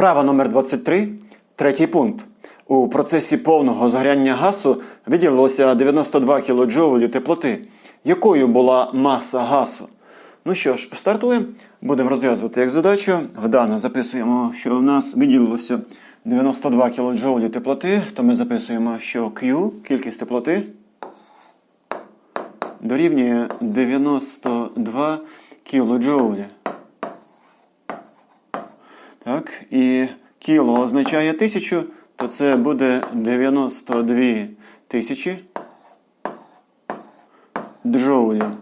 Вправа номер 23, третій пункт. У процесі повного згоряння газу виділилося 92 кJ теплоти. Якою була маса газу? Ну що ж, стартуємо. Будемо розв'язувати як задачу. Вдано записуємо, що у нас виділилося 92 кJ теплоти, то ми записуємо, що Q, кількість теплоти, дорівнює 92 кілоджоулі. І кіло означає тисячу, то це буде 92 тисячі джоулів.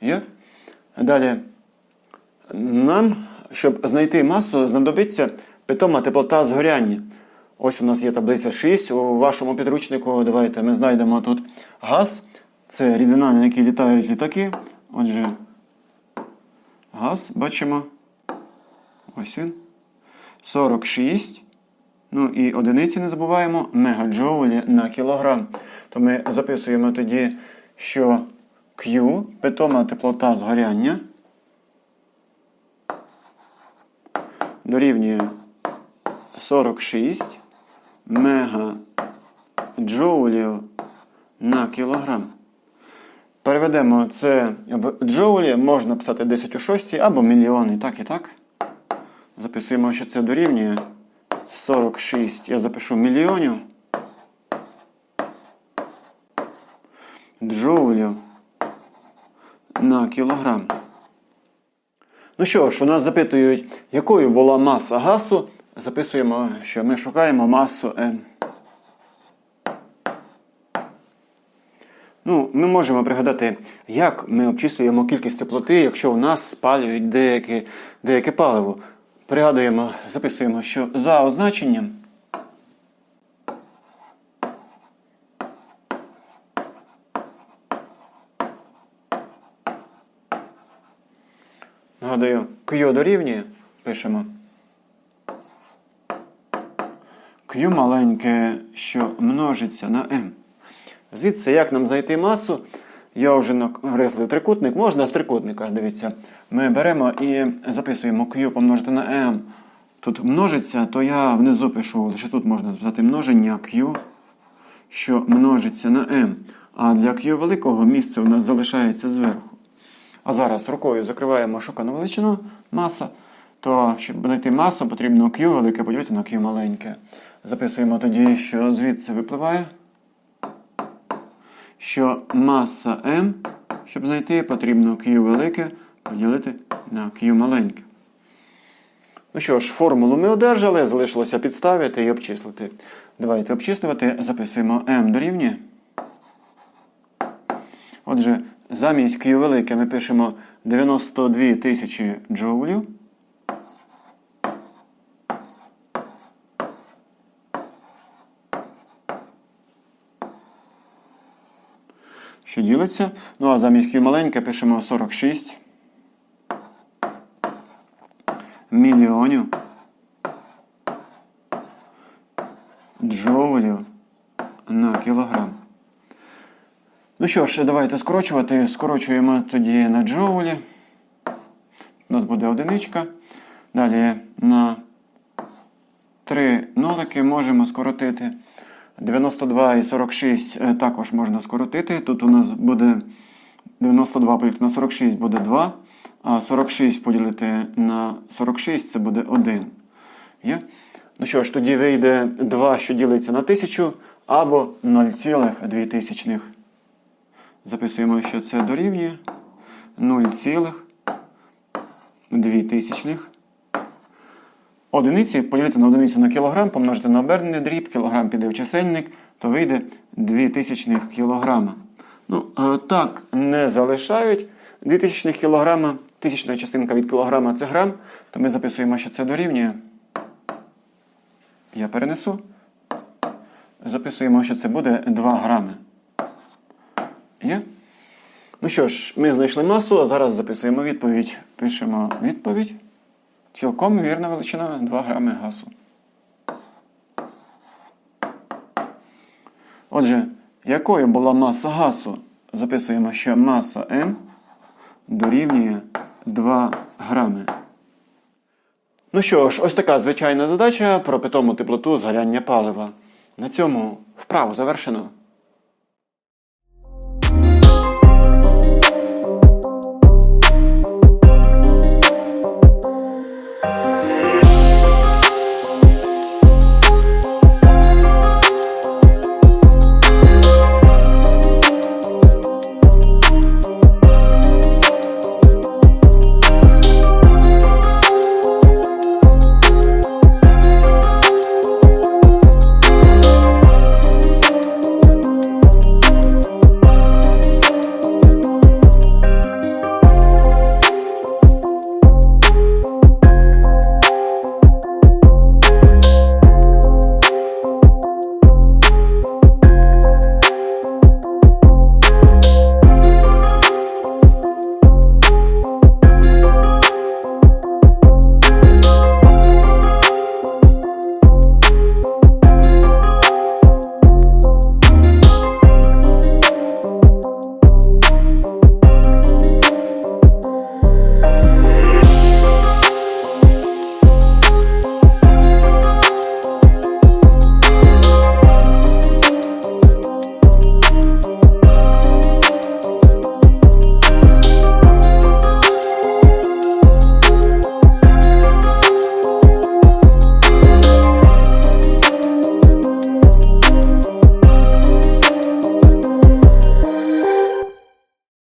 Є? Далі. Нам, щоб знайти масу, знадобиться питома теплота згоряння. Ось у нас є таблиця 6 у вашому підручнику. Давайте ми знайдемо тут газ. Це рідина, на якій літають літаки. Отже, газ бачимо. Ось він. 46. Ну і одиниці не забуваємо мегаджоулі на кілограм. То ми записуємо тоді, що Q, питома теплота згоряння, дорівнює 46 мегаджоулів на кілограм. Переведемо це в джоулі, можна писати 10 у 6 або мільйони, так і так. Записуємо, що це дорівнює 46. Я запишу мільйонів джоулів на кілограм. Ну що ж, у нас запитують, якою була маса газу. Записуємо, що ми шукаємо масу М. Ну, ми можемо пригадати, як ми обчислюємо кількість теплоти, якщо у нас спалюють деяке, деяке паливо. Пригадуємо, записуємо, що за означенням Нагадую, Q дорівнює, пишемо. Q маленьке, що множиться на M. Звідси, як нам знайти масу? Я вже накреслив трикутник, можна з трикутника, дивіться. Ми беремо і записуємо Q помножити на M. Тут множиться, то я внизу пишу, лише тут можна записати множення Q, що множиться на M. А для Q великого місце у нас залишається зверху. А зараз рукою закриваємо шукану величину маса. То, щоб знайти масу, потрібно Q велике поділити на Q маленьке. Записуємо тоді, що звідси випливає, що маса M, щоб знайти, потрібно Q велике поділити на Q маленьке. Ну що ж, формулу ми одержали, залишилося підставити і обчислити. Давайте обчислювати, записуємо M дорівнює. Отже, замість Q велике ми пишемо 92 тисячі джоулів. Що ділиться? Ну а замість Q маленьке пишемо 46 мільйонів джоулів на кілограм. Ну що ж, давайте скорочувати. Скорочуємо тоді на джоулі. У нас буде одиничка. Далі на 3 нолики можемо скоротити. 92 і 46 е, також можна скоротити. Тут у нас буде 92 поділити на 46 буде 2. А 46 поділити на 46 це буде 1. Є? Ну що ж, тоді вийде 2, що ділиться на 1000, або 0,2. Записуємо, що це дорівнює 0,2 тисячних. Одиниці поділити на одиницю на кілограм, помножити на обернений дріб, кілограм піде в чисельник, то вийде 2 тисячних кілограма. Ну, е, так не залишають 2 тисячних кілограма. Тисячна частинка від кілограма це грам, то ми записуємо, що це дорівнює. Я перенесу. Записуємо, що це буде 2 грами. Є? Ну що ж, ми знайшли масу, а зараз записуємо відповідь. Пишемо відповідь. Цілком вірна величина 2 грами газу. Отже, якою була маса газу? Записуємо, що маса М дорівнює 2 грами. Ну що ж, ось така звичайна задача про питому теплоту згоряння палива. На цьому вправу завершено.